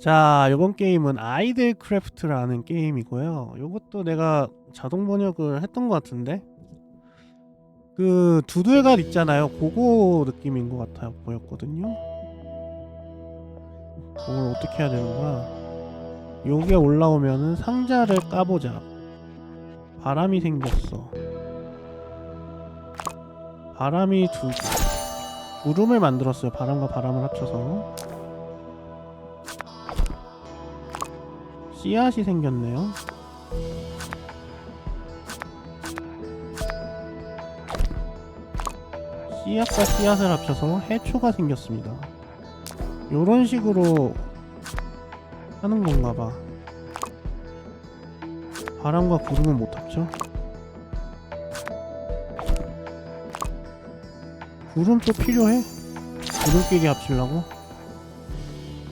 자, 이번 게임은 아이들 크래프트라는 게임이고요. 이것도 내가 자동 번역을 했던 것 같은데 그 두들갈 있잖아요. 그거 느낌인 것 같아요. 보였거든요. 그걸 어떻게 해야 되는 거야? 요게 올라오면은 상자를 까보자. 바람이 생겼어. 바람이 두 개. 구름을 만들었어요. 바람과 바람을 합쳐서. 씨앗이 생겼네요. 씨앗과 씨앗을 합쳐서 해초가 생겼습니다. 요런 식으로 하는 건가 봐. 바람과 구름은 못 합쳐? 구름 또 필요해? 구름끼리 합치려고?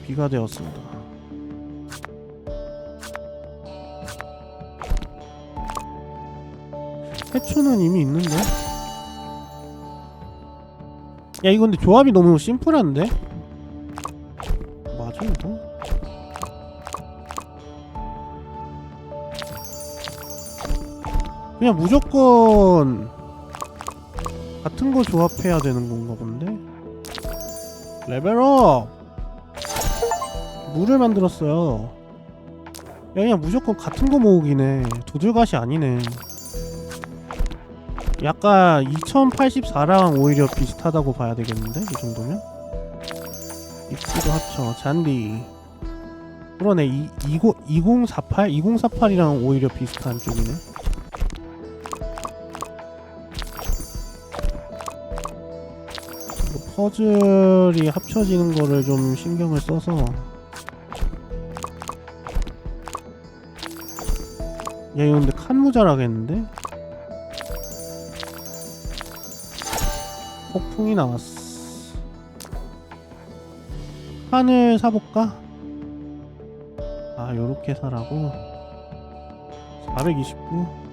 비가 되었습니다. 해초는 이미 있는데? 야 이거 근데 조합이 너무 심플한데? 맞아 이거? 그냥 무조건 같은 거 조합해야 되는 건가 본데? 레벨업! 물을 만들었어요 야 그냥 무조건 같은 거 모으기네 두들갓이 아니네 약간 2084랑 오히려 비슷하다고 봐야 되겠는데? 이 정도면? 입구도 합쳐 잔디 그러네 이, 20, 2048? 2048이랑 오히려 비슷한 쪽이네 이거 퍼즐이 합쳐지는 거를 좀 신경을 써서 야 이거 근데 칸 모자라겠는데? 폭풍이 나왔어. 칸을 사볼까? 아, 요렇게 사라고. 429.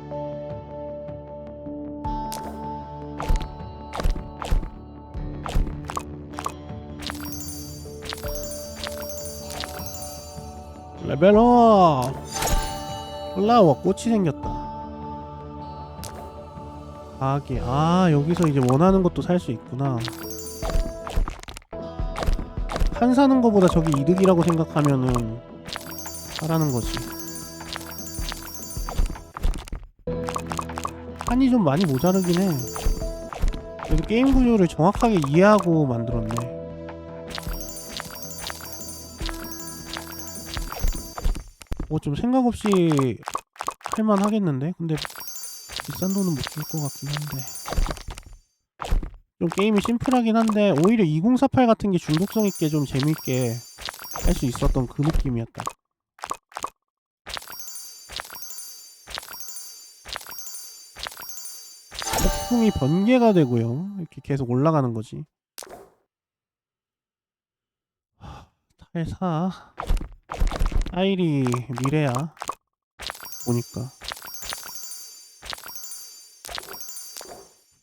레벨업! 플라워 꽃이 생겼다. 가게 아 여기서 이제 원하는 것도 살 수 있구나. 한 사는 거보다 저기 이득이라고 생각하면은 하라는 거지. 한이 좀 많이 모자르긴 해. 그래도 게임 구조를 정확하게 이해하고 만들었네. 뭐 좀 생각 없이 할만 하겠는데? 근데 비싼 돈은 못 줄 것 같긴 한데. 좀 게임이 심플하긴 한데 오히려 2048 같은 게 중독성 있게 좀 재밌게 할 수 있었던 그 느낌이었다. 폭풍이 번개가 되고요. 이렇게 계속 올라가는 거지. 하, 탈사. 아이리 미래야. 보니까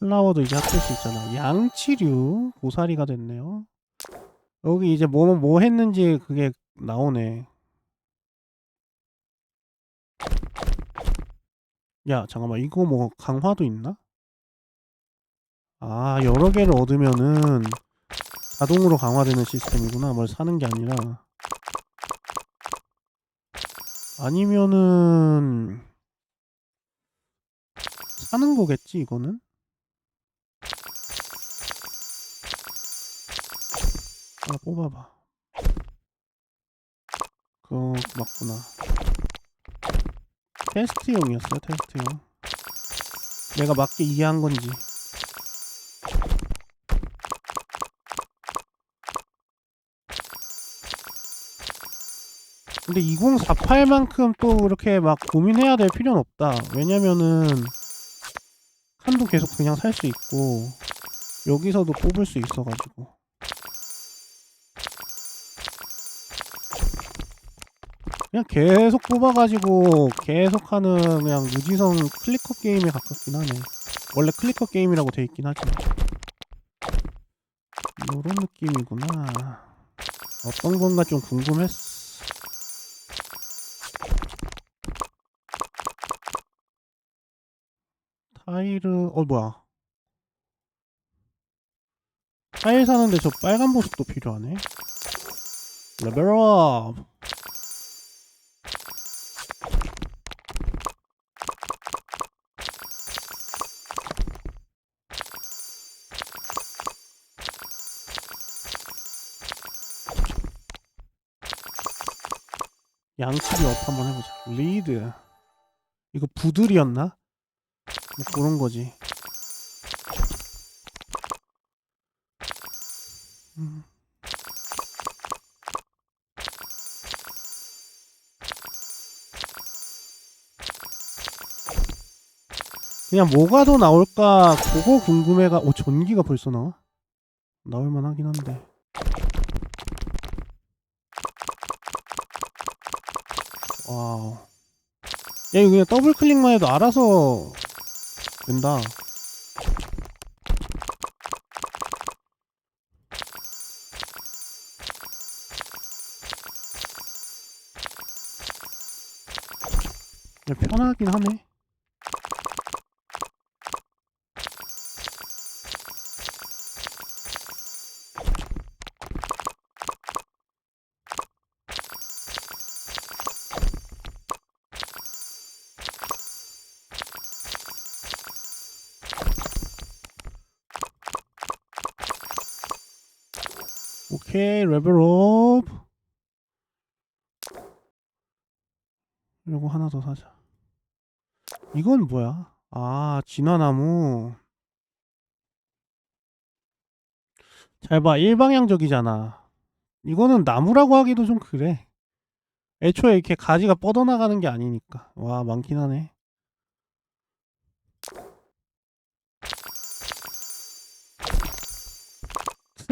플라워도 이제 합칠 수 있잖아. 양치류 고사리가 됐네요. 여기 이제 뭐뭐 했는지 그게 나오네. 야 잠깐만 이거 뭐 강화도 있나? 아 여러 개를 얻으면은 자동으로 강화되는 시스템이구나. 뭘 사는 게 아니라. 아니면은 사는 거겠지 이거는? 하나 뽑아봐. 그거 맞구나. 테스트용이었어요, 테스트용. 내가 맞게 이해한 건지. 근데 2048만큼 또 그렇게 막 고민해야 될 필요는 없다. 왜냐면은 칸도 계속 그냥 살 수 있고 여기서도 뽑을 수 있어가지고. 그냥 계속 뽑아가지고 계속 하는 그냥 무지성 클리커 게임에 가깝긴 하네. 원래 클리커 게임이라고 돼 있긴 하지만 요런 느낌이구나. 어떤 건가 좀 궁금했어. 타일은 어 뭐야. 타일 사는데 저 빨간 보석도 필요하네. 레벨업! 양치기 업 한번 해보자 리드 이거 부들이었나? 뭐 그런 거지 음. 그냥 뭐가 더 나올까 그거 궁금해가 오 전기가 벌써 나와? 나올만 하긴 한데 와우. 야 이거 그냥 더블 클릭만 해도 알아서 된다. 편하긴 하네 오케이 레벨업 이거 하나 더 사자. 이건 뭐야? 아 진화나무. 잘 봐 일방향적이잖아. 이거는 나무라고 하기도 좀 그래. 애초에 이렇게 가지가 뻗어나가는 게 아니니까. 와 많긴 하네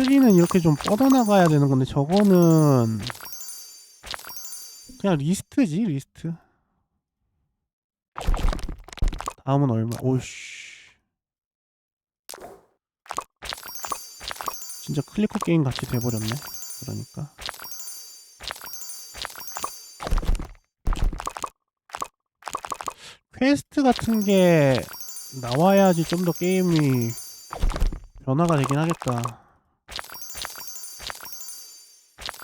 트리는 이렇게 좀 뻗어나가야 되는 건데 저거는 그냥 리스트지 리스트. 다음은 얼마? 오씨. 진짜 클리커 게임 같이 돼버렸네. 그러니까. 퀘스트 같은 게 나와야지 좀 더 게임이 변화가 되긴 하겠다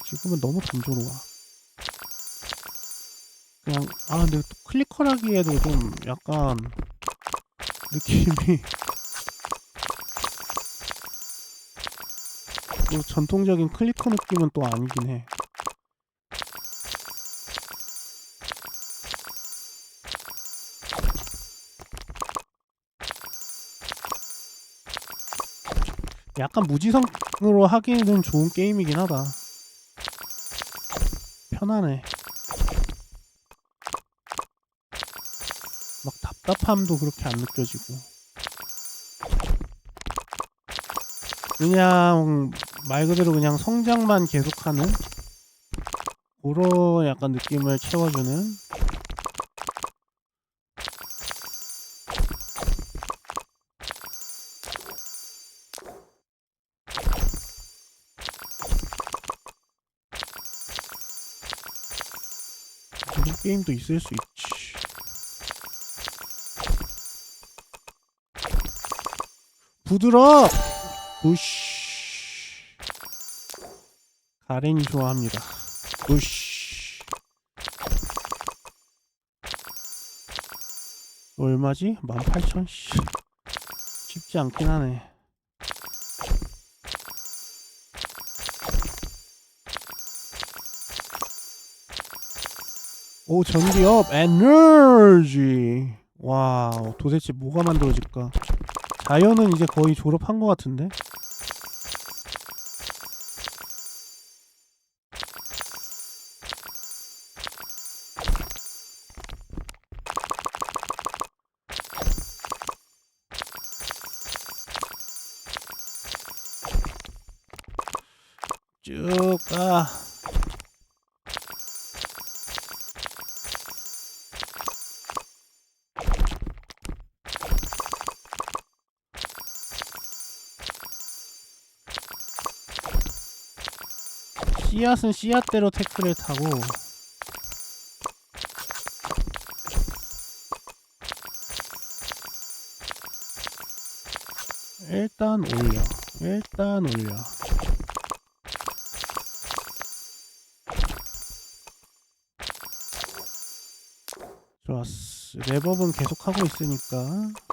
지금은 너무 단조로워. 그냥 아 근데 또 클리커라기에도 좀 약간 느낌이 또 전통적인 클리커 느낌은 또 아니긴 해. 약간 무지성으로 하기에는 좋은 게임이긴 하다 편하네. 막 답답함도 그렇게 안 느껴지고. 그냥 말 그대로 그냥 성장만 계속하는 그런 약간 느낌을 채워주는 게임도 있을 수 있지. 부드러 부쉬. 가렌이 좋아합니다. 부쉬. 얼마지? 18,000 씨. 쉽지 않긴 하네 오 전기업 에너지. 와우 도대체 뭐가 만들어질까? 자연은 이제 거의 졸업한 것 같은데? 쭉가 씨앗은 씨앗대로 태클을 타고 일단 올려. 일단 올려. 좋았어. 랩업은 계속 하고 있으니까.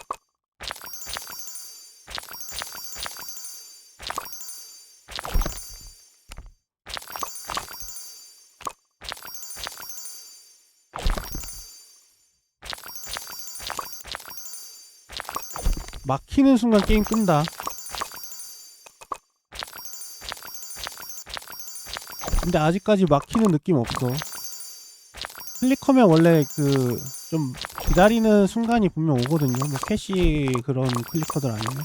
막히는 순간 게임 끈다. 근데 아직까지 막히는 느낌 없어. 클릭하면 원래 그 좀 기다리는 순간이 분명 오거든요. 뭐 캐시 그런 클리커들 아니면.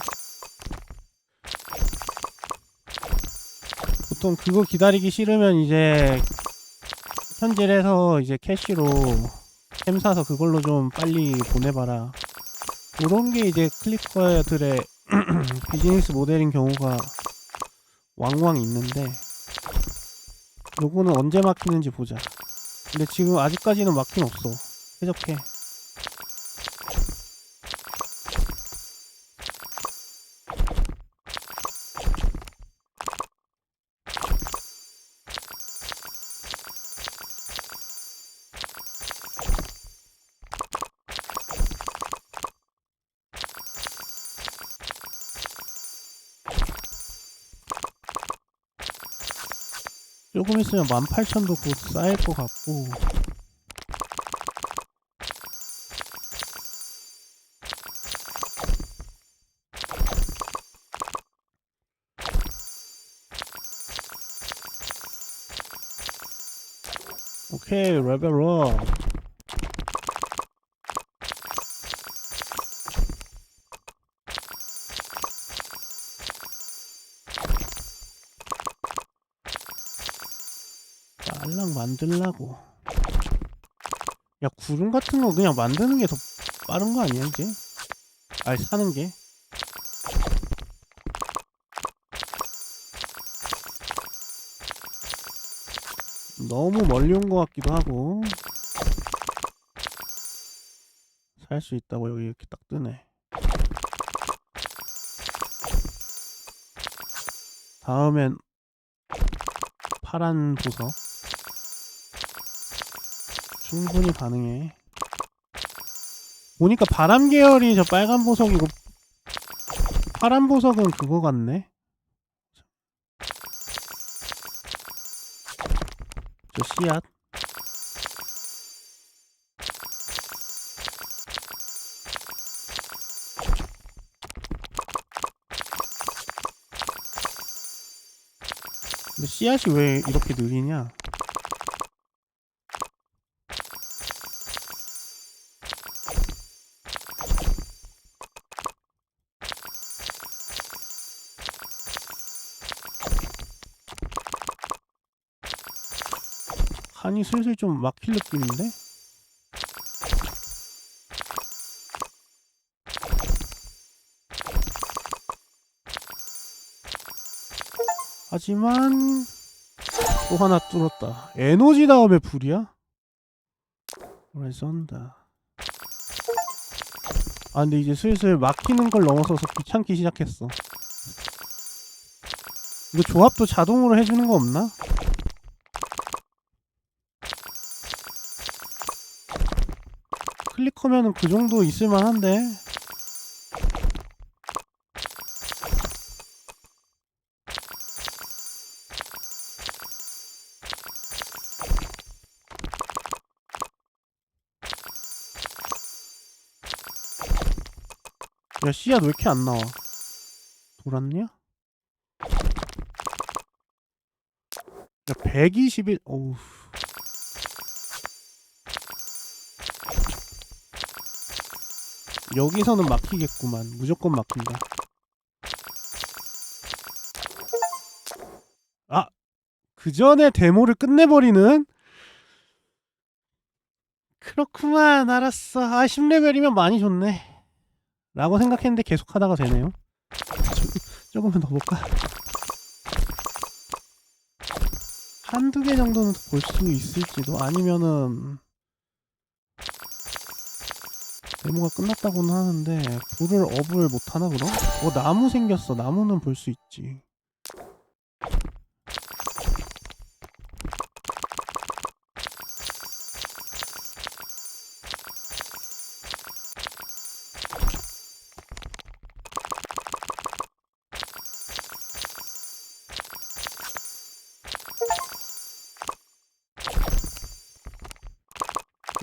보통 그거 기다리기 싫으면 이제 현질해서 이제 캐시로 템 사서 그걸로 좀 빨리 보내봐라. 이런 게 이제 클리커들의 비즈니스 모델인 경우가 왕왕 있는데 요거는 언제 막히는지 보자. 근데 지금 아직까지는 막힘 없어. 쾌적해. 있으면 18,000도 곧 쌓일 것 같고. 오케이 레벨업 알랑 만들라고. 야 구름 같은 거 그냥 만드는 게 더 빠른 거 아니야 이제? 아니 사는 게? 너무 멀리 온거 같기도 하고. 살 수 있다고 여기 이렇게 딱 뜨네. 다음엔 파란 보석 충분히 가능해. 보니까 바람 계열이 저 빨간 보석이고 파란 보석은 그거 같네. 저 씨앗. 근데 씨앗이 왜 이렇게 느리냐 간이 슬슬 좀 막힐 느낌인데? 하지만 또 하나 뚫었다. 에너지 다음에 불이야? 그래 썬다. 아 근데 이제 슬슬 막히는 걸 넘어서서 귀찮기 시작했어. 이거 조합도 자동으로 해주는 거 없나? 클릭하면은 그 정도 있을만 한데. 야 씨앗 왜 이렇게 안 나와? 돌았냐? 야 121, 어우 여기서는 막히겠구만. 무조건 막힌다. 아! 그 전에 데모를 끝내버리는? 그렇구만. 알았어. 아, 10레벨이면 많이 좋네. 라고 생각했는데 계속 하다가 되네요. 조, 조금만 더 볼까? 한두 개 정도는 볼 수 있을지도 아니면은 데모가 끝났다고는 하는데 불을 업을 못하나 그럼? 어 나무 생겼어 나무는 볼 수 있지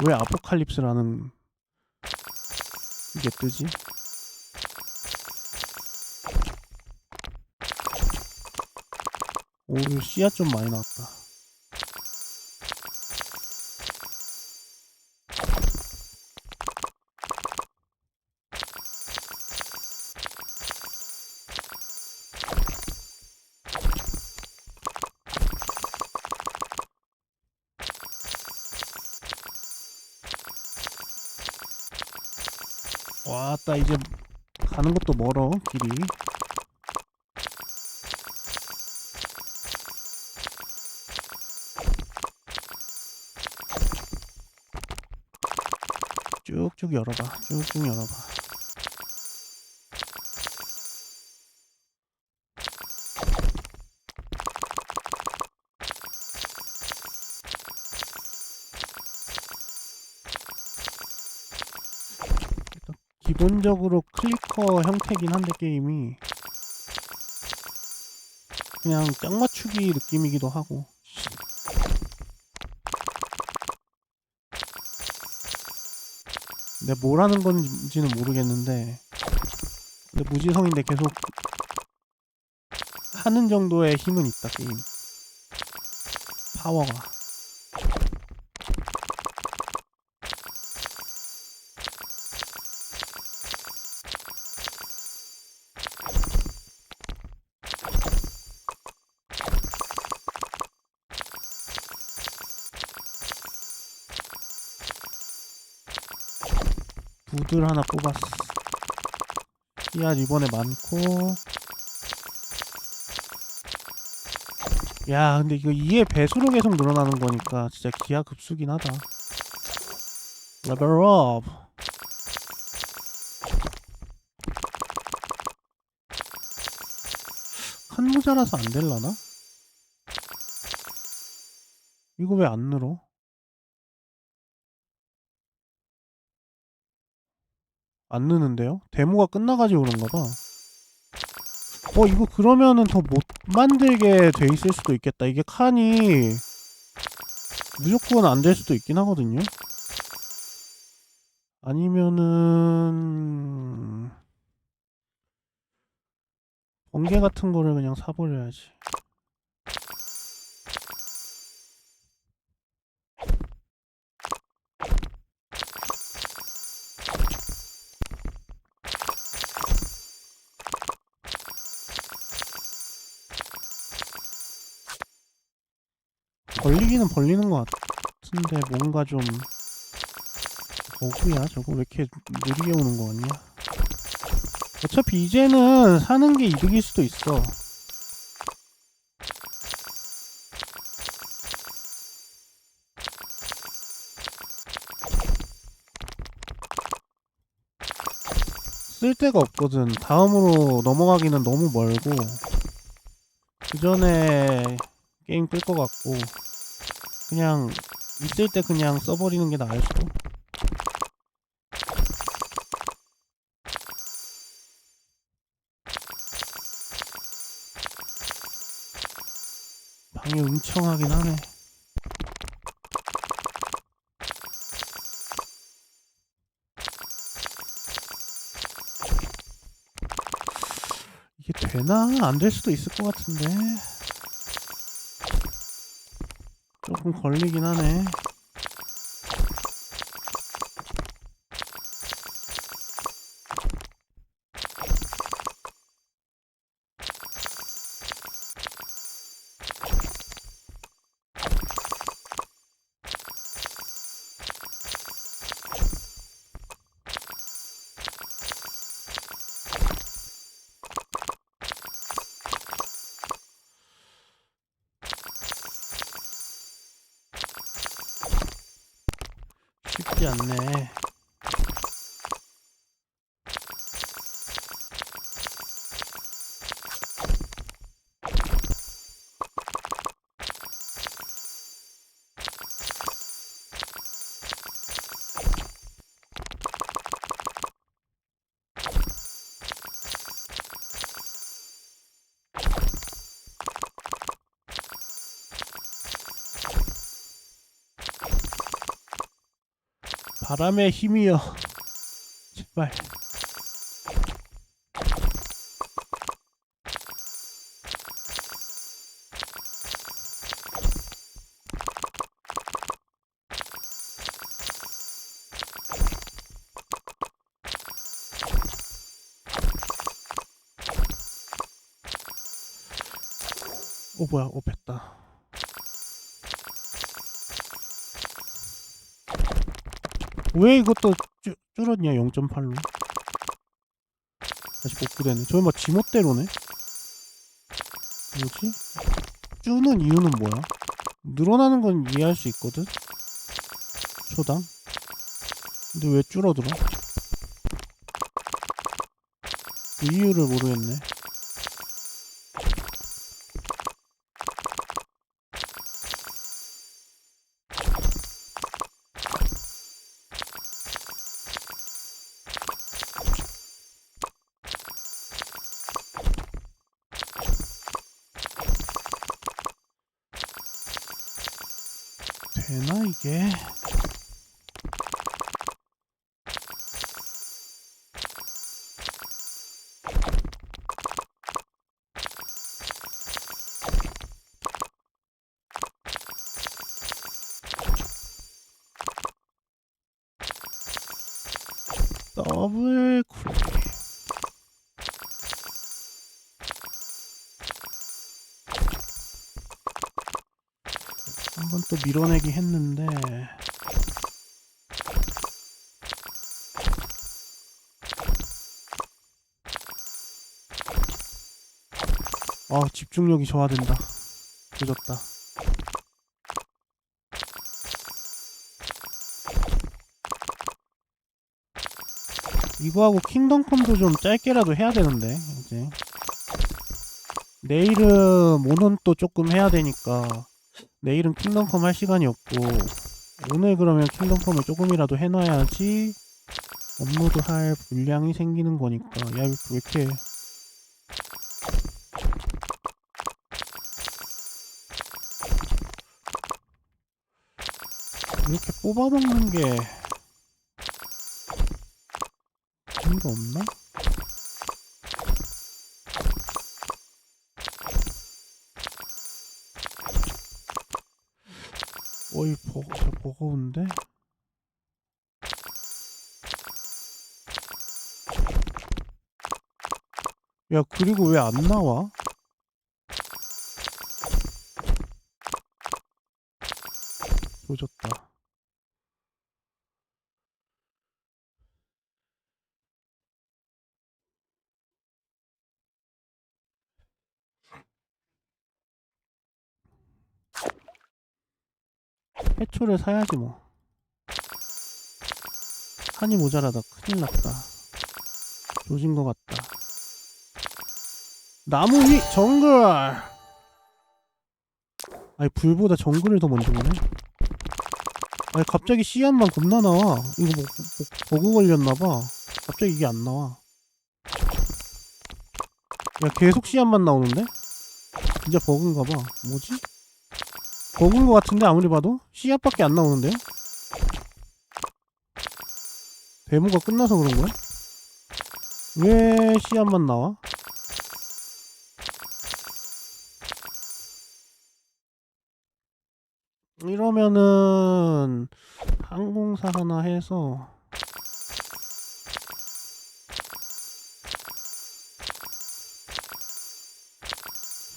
왜 아포칼립스라는 이게 뜨지? 오, 이거 씨앗 좀 많이 나왔다. 왔다 길이 쭉쭉 열어봐. 쭉쭉 열어봐 기본적으로 클리커 형태긴 한데 게임이 그냥 짝 맞추기 느낌이기도 하고. 근데 뭘 하는 건지는 모르겠는데 근데 무지성인데 계속 하는 정도의 힘은 있다 게임. 파워가 부들 하나 뽑았어. 씨앗 이번에 많고. 야, 근데 이거 2의 배수로 계속 늘어나는 거니까 진짜 기하급수긴 하다. 레벨 업. 한 모자라서 안 될라나? 이거 왜 안 늘어? 안 느는데요? 데모가 끝나가지고 그런가 봐. 어, 이거 그러면은 더 못 만들게 돼 있을 수도 있겠다. 이게 칸이 무조건 안 될 수도 있긴 하거든요. 아니면은 번개 같은 거를 그냥 사버려야지. 벌리기는 벌리는 것 같은데 뭔가 좀 버그야? 저거 왜 이렇게 느리게 오는 거 같냐? 어차피 이제는 사는 게 이득일 수도 있어. 쓸 데가 없거든. 다음으로 넘어가기는 너무 멀고 그 전에 게임 끌 것 같고 그냥 있을 때 그냥 써버리는 게 나을 수도 방이 음청하긴 하네. 이게 되나? 안 될 수도 있을 것 같은데 조금 걸리긴 하네. 바람의 힘이여. 제발. 뭐야. 500 왜 이것도 줄, 줄었냐 0.8로 다시 복구되네 저기 막 지멋대로네 뭐지? 줄는 이유는 뭐야? 늘어나는 건 이해할 수 있거든? 초당 근데 왜 줄어들어? 그 이유를 모르겠네 더블 쿨. 한번 또 밀어내기 했는데. 아 집중력이 저하된다. 늦었다 이거하고 킹덤컴도 좀 짧게라도 해야 되는데 이제. 내일은 모논 또 조금 해야 되니까 내일은 킹덤컴 할 시간이 없고 오늘 그러면 킹덤컴을 조금이라도 해놔야지 업로드 할 분량이 생기는 거니까. 야 왜 이렇게 이렇게 뽑아먹는 게 의미가 없나? 어이 버, 저 버거운데? 야 그리고 왜 안 나와? 조졌다 해초를 사야지 뭐. 한이 모자라다 큰일 났다. 조진 것 같다. 나무 위 정글! 아니 불보다 정글을 더 먼저 보네. 아니 갑자기 씨앗만 겁나 나와. 이거 뭐, 뭐 버그 걸렸나봐. 갑자기 이게 안 나와. 야 계속 씨앗만 나오는데? 진짜 버그인가봐. 뭐지? 버그인 것 같은데 아무리 봐도 씨앗밖에 안 나오는데요? 데모가 끝나서 그런 거야? 왜 씨앗만 나와? 이러면은 항공사 하나 해서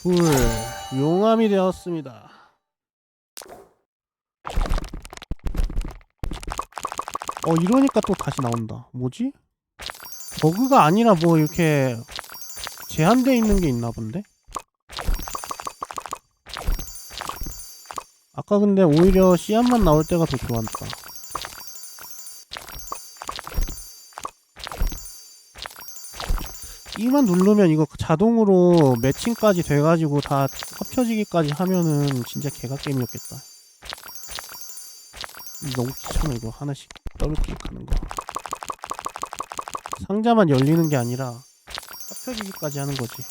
불 용암이 되었습니다. 어 이러니까 또 다시 나온다. 뭐지? 버그가 아니라 뭐 이렇게 제한돼 있는 게 있나 본데? 아까 근데 오히려 씨앗만 나올 때가 더 좋았다. 이만 누르면 이거 자동으로 매칭까지 돼가지고 다 합쳐지기까지 하면은 진짜 개갓게임이었겠다. 너무 귀찮아 이거 하나씩 더블 클릭하는 거. 상자만 열리는 게 아니라 합쳐지기까지 하는 거지.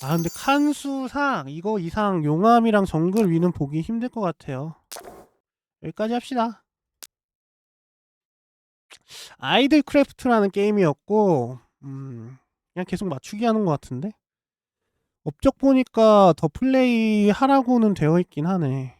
아 근데 칸수상 이거 이상 용암이랑 정글 위는 보기 힘들 것 같아요. 여기까지 합시다. 아이들 크래프트라는 게임이었고 음 그냥 계속 맞추기 하는 것 같은데 업적 보니까 더 플레이 하라고는 되어 있긴 하네.